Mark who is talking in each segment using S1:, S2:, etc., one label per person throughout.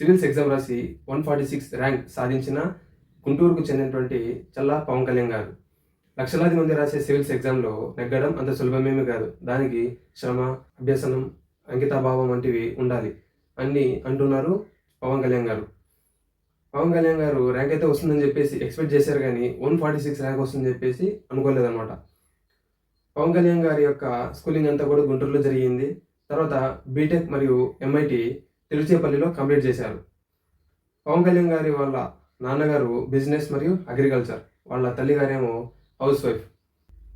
S1: Civils exam రాసి one forty six rank సాధించిన గుంటూరుకు చెందినటువంటి చల్లా పవన్ కళ్యాణ్ గారు. లక్షలాది మంది రాసే సివిల్స్ ఎగ్జామ్లో నెగ్గడం అంత సులభమేమీ కాదు. దానికి శ్రమ అభ్యసనం అంకితాభావం వంటివి ఉండాలి అని అంటున్నారు పవన్ కళ్యాణ్ గారు. పవన్ కళ్యాణ్ గారు ర్యాంక్ అయితే వస్తుందని చెప్పేసి ఎక్స్పెక్ట్ చేశారు కానీ వన్ ఫార్టీ సిక్స్ ర్యాంక్ వస్తుందని చెప్పేసి అనుకోలేదన్నమాట. పవన్ కళ్యాణ్ గారి యొక్క స్కూలింగ్ అంతా కూడా గుంటూరులో జరిగింది. తర్వాత బీటెక్ మరియు ఎంఐటి తిరుచేపల్లిలో కంప్లీట్ చేశారు. పవన్ కళ్యాణ్ గారి వాళ్ళ నాన్నగారు బిజినెస్ మరియు అగ్రికల్చర్. వాళ్ళ తల్లిగారేమో హౌస్ వైఫ్.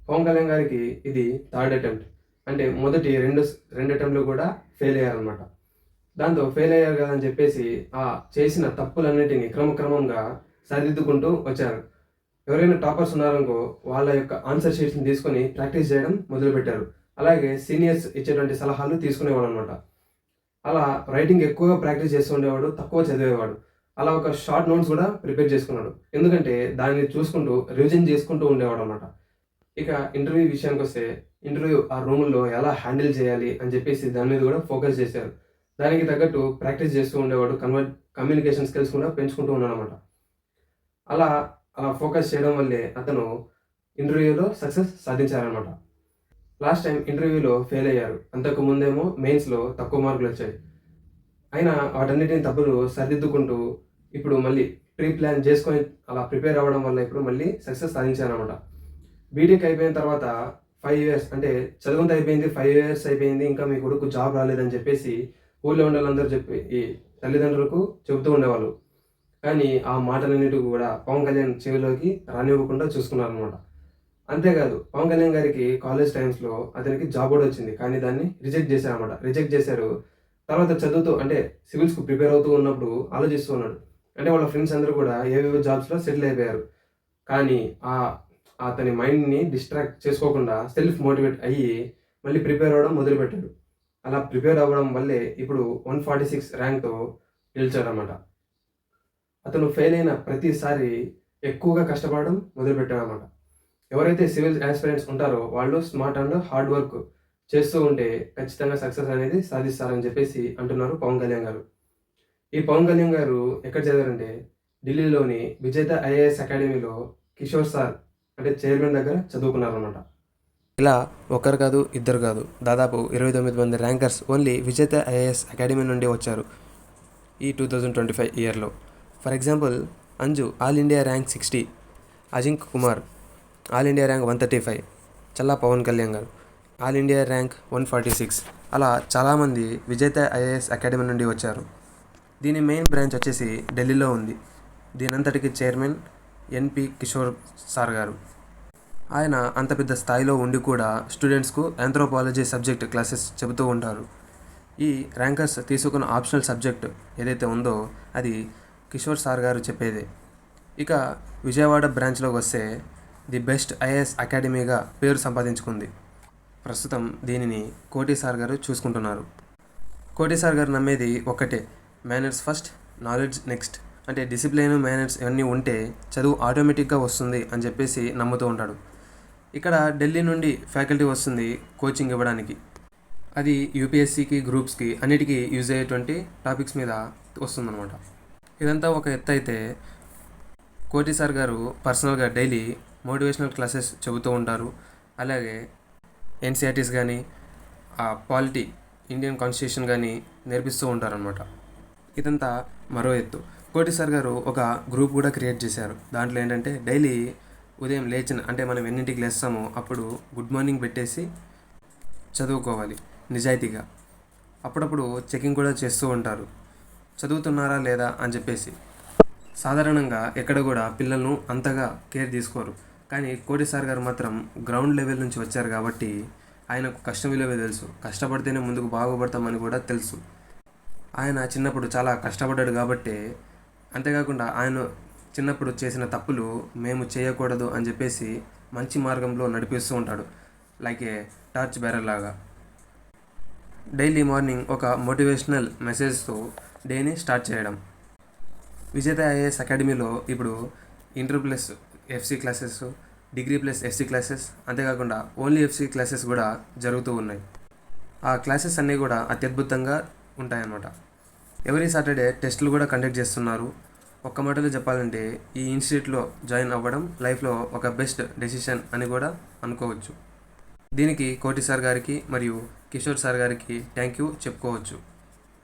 S1: పవన్ కళ్యాణ్ గారికి ఇది థర్డ్ అటెంప్ట్. అంటే మొదటి రెండు రెండు అటెంప్ట్లు కూడా ఫెయిల్ అయ్యారనమాట దాంతో ఫెయిల్ అయ్యారు కదని చెప్పేసి ఆ చేసిన తప్పులన్నిటిని క్రమక్రమంగా సరిదిద్దుకుంటూ వచ్చారు. ఎవరైనా టాపర్స్ ఉన్నారనుకో వాళ్ళ యొక్క ఆన్సర్ షీట్స్ని తీసుకొని ప్రాక్టీస్ చేయడం మొదలుపెట్టారు. అలాగే సీనియర్స్ ఇచ్చేటువంటి సలహాలు తీసుకునేవాళ్ళు అనమాట అలా రైటింగ్ ఎక్కువగా ప్రాక్టీస్ చేస్తూ ఉండేవాడు తక్కువ చదివేవాడు. అలా ఒక షార్ట్ నోట్స్ కూడా ప్రిపేర్ చేసుకున్నాడు. ఎందుకంటే దాన్ని చూసుకుంటూ రివిజన్ చేసుకుంటూ ఉండేవాడు అనమాట ఇక ఇంటర్వ్యూ విషయానికి వస్తే ఇంటర్వ్యూ ఆ రూముల్లో ఎలా హ్యాండిల్ చేయాలి అని చెప్పేసి దాని మీద కూడా ఫోకస్ చేశారు. దానికి తగ్గట్టు ప్రాక్టీస్ చేస్తూ ఉండేవాడు కన్వర్ట్ కమ్యూనికేషన్ స్కిల్స్ కూడా పెంచుకుంటూ ఉన్నాడు అనమాట అలా అలా ఫోకస్ చేయడం వల్లే అతను ఇంటర్వ్యూలో సక్సెస్ సాధించారనమాట లాస్ట్ టైం ఇంటర్వ్యూలో ఫెయిల్ అయ్యారు. అంతకు ముందేమో మెయిన్స్లో తక్కువ మార్కులు వచ్చాయి. అయినా వాటన్నిటిని తప్పులు సరిదిద్దుకుంటూ ఇప్పుడు మళ్ళీ ప్రీ ప్లాన్ చేసుకొని అలా ప్రిపేర్ అవ్వడం వల్ల ఇప్పుడు మళ్ళీ సక్సెస్ సాధించానమాట బీటెక్ అయిపోయిన తర్వాత ఫైవ్ ఇయర్స్ అంటే చదువుంత అయిపోయింది ఫైవ్ ఇయర్స్ అయిపోయింది ఇంకా మీ కొడుకు జాబ్ రాలేదని చెప్పేసి ఊళ్ళో ఉండాలందరూ చెప్పి ఈ తల్లిదండ్రులకు చెబుతూ ఉండేవాళ్ళు. కానీ ఆ మాటలన్నిటి కూడా పవన్ కళ్యాణ్ చెవిలోకి రానివ్వకుండా చూసుకున్నారనమాట అంతేకాదు పవన్ కళ్యాణ్ గారికి కాలేజ్ టైమ్స్లో అతనికి జాబ్ కూడా వచ్చింది. కానీ దాన్ని రిజెక్ట్ చేశారనమాట రిజెక్ట్ చేశారు. తర్వాత చదువుతూ అంటే సివిల్స్కు ప్రిపేర్ అవుతూ ఉన్నప్పుడు ఆలోచిస్తూ ఉన్నాడు. అంటే వాళ్ళ ఫ్రెండ్స్ అందరూ కూడా ఏవేవో జాబ్స్లో సెటిల్ అయిపోయారు. కానీ ఆ అతని మైండ్ని డిస్ట్రాక్ట్ చేసుకోకుండా సెల్ఫ్ మోటివేట్ అయ్యి మళ్ళీ ప్రిపేర్ అవ్వడం మొదలుపెట్టాడు. అలా ప్రిపేర్ అవ్వడం వల్లే ఇప్పుడు వన్ ఫార్టీ సిక్స్ ర్యాంక్తో గెలిచాడనమాట అతను ఫెయిల్ అయిన ప్రతిసారి ఎక్కువగా కష్టపడడం మొదలుపెట్టాడనమాట ఎవరైతే సివిల్ ఆస్పిరెంట్స్ ఉంటారో వాళ్ళు స్మార్ట్ అండ్ హార్డ్ వర్క్ చేస్తూ ఉంటే ఖచ్చితంగా సక్సెస్ అనేది సాధిస్తారని చెప్పేసి అంటున్నారు పవన్ కళ్యాణ్ గారు. ఈ పవన్ కళ్యాణ్ గారు ఎక్కడ చదివారంటే ఢిల్లీలోని విజేత ఐఏఎస్ అకాడమీలో కిషోర్ సార్ అంటే చైర్మన్ దగ్గర చదువుకున్నారనమాట ఇలా ఒకరు కాదు ఇద్దరు కాదు దాదాపు ఇరవై తొమ్మిది మంది rankers only Vijetha IAS academy నుండి వచ్చారు ఈ టూ థౌజండ్ ట్వంటీ ఫైవ్ ఇయర్లో. For example Anju all India rank sixty Ajinkya Kumar all India rank one thirty five. Challa Pawan Kalyan గారు. All India rank one forty six. అలా చాలామంది విజేత IAS academy నుండి వచ్చారు. దీని మెయిన్ బ్రాంచ్ వచ్చేసి ఢిల్లీలో ఉంది. దీనంతటికి చైర్మన్ ఎన్పి కిషోర్ సార్ గారు. ఆయన అంత పెద్ద స్థాయిలో ఉండి కూడా స్టూడెంట్స్కు ఆంథ్రోపాలజీ సబ్జెక్ట్ క్లాసెస్ చెబుతూ ఉంటారు. ఈ ర్యాంకర్స్ తీసుకున్న ఆప్షనల్ సబ్జెక్ట్ ఏదైతే ఉందో అది కిషోర్ సార్ గారు చెప్పేదే. ఇక విజయవాడ బ్రాంచ్లోకి వస్తే ది బెస్ట్ ఐఏఎస్ అకాడమీగా పేరు సంపాదించుకుంది. ప్రస్తుతం దీనిని కోటి సార్ గారు చూసుకుంటున్నారు. కోటి సార్ గారు నమ్మేది ఒక్కటే మేనర్స్ ఫస్ట్ నాలెడ్జ్ నెక్స్ట్. అంటే డిసిప్లిన్ మేనర్స్ ఇవన్నీ ఉంటే చదువు ఆటోమేటిక్గా వస్తుంది అని చెప్పేసి నమ్ముతూ ఉంటాడు. ఇక్కడ ఢిల్లీ నుండి ఫ్యాకల్టీ వస్తుంది కోచింగ్ ఇవ్వడానికి. అది యూపీఎస్సికి గ్రూప్స్కి అన్నిటికీ యూజ్ అయ్యేటువంటి టాపిక్స్ మీద వస్తుందన్నమాట. ఇదంతా ఒక ఎత్తు అయితే కోటి సార్ గారు పర్సనల్గా డైలీ మోటివేషనల్ క్లాసెస్ చెబుతూ ఉంటారు. అలాగే ఎన్సీఆర్టీస్ కానీ ఆ పాలిటీ ఇండియన్ కాన్స్టిట్యూషన్ కానీ నేర్పిస్తూ ఉంటారనమాట ఇదంతా మరో ఎత్తు. కోటి సార్ గారు ఒక గ్రూప్ కూడా క్రియేట్ చేశారు. దాంట్లో ఏంటంటే డైలీ ఉదయం లేచిన అంటే మనం ఎన్నింటికి లేస్తామో అప్పుడు గుడ్ మార్నింగ్ పెట్టేసి చదువుకోవాలి నిజాయితీగా. అప్పుడప్పుడు చెకింగ్ కూడా చేస్తూ ఉంటారు. చదువుతున్నారా లేదా అని చెప్పేసి. సాధారణంగా ఎక్కడ కూడా పిల్లలను అంతగా కేర్ తీసుకోరు. కానీ కోటి సార్ గారు మాత్రం గ్రౌండ్ లెవెల్ నుంచి వచ్చారు కాబట్టి ఆయనకు కష్టం విలువే తెలుసు. కష్టపడితేనే ముందుకు బాగుపడతామని కూడా తెలుసు. ఆయన చిన్నప్పుడు చాలా కష్టపడ్డాడు కాబట్టి అంతేకాకుండా ఆయన చిన్నప్పుడు చేసిన తప్పులు మేము చేయకూడదు అని చెప్పేసి మంచి మార్గంలో నడిపిస్తూ ఉంటాడు. లైక్ ఏ టార్చ్ బ్యారర్ లాగా. డైలీ మార్నింగ్ ఒక మోటివేషనల్ మెసేజ్తో డేని స్టార్ట్ చేయడం. విజేత ఐఏఎస్ అకాడమీలో ఇప్పుడు inter plus FC classes degree plus FC classes అంతేకాకుండా ఓన్లీ ఎఫ్సి క్లాసెస్ కూడా జరుగుతూ ఉన్నాయి. ఆ క్లాసెస్ అన్నీ కూడా అత్యద్భుతంగా ఉంటాయన్నమాట. ఎవరీ సాటర్డే టెస్టులు కూడా కండక్ట్ చేస్తున్నారు. ఒక్క మాటలో చెప్పాలంటే ఈ ఇన్స్టిట్యూట్లో జాయిన్ అవ్వడం లైఫ్లో ఒక బెస్ట్ డెసిషన్ అని కూడా అనుకోవచ్చు. దీనికి కోటి సార్ గారికి మరియు కిషోర్ సార్ గారికి థ్యాంక్ యూ చెప్పుకోవచ్చు.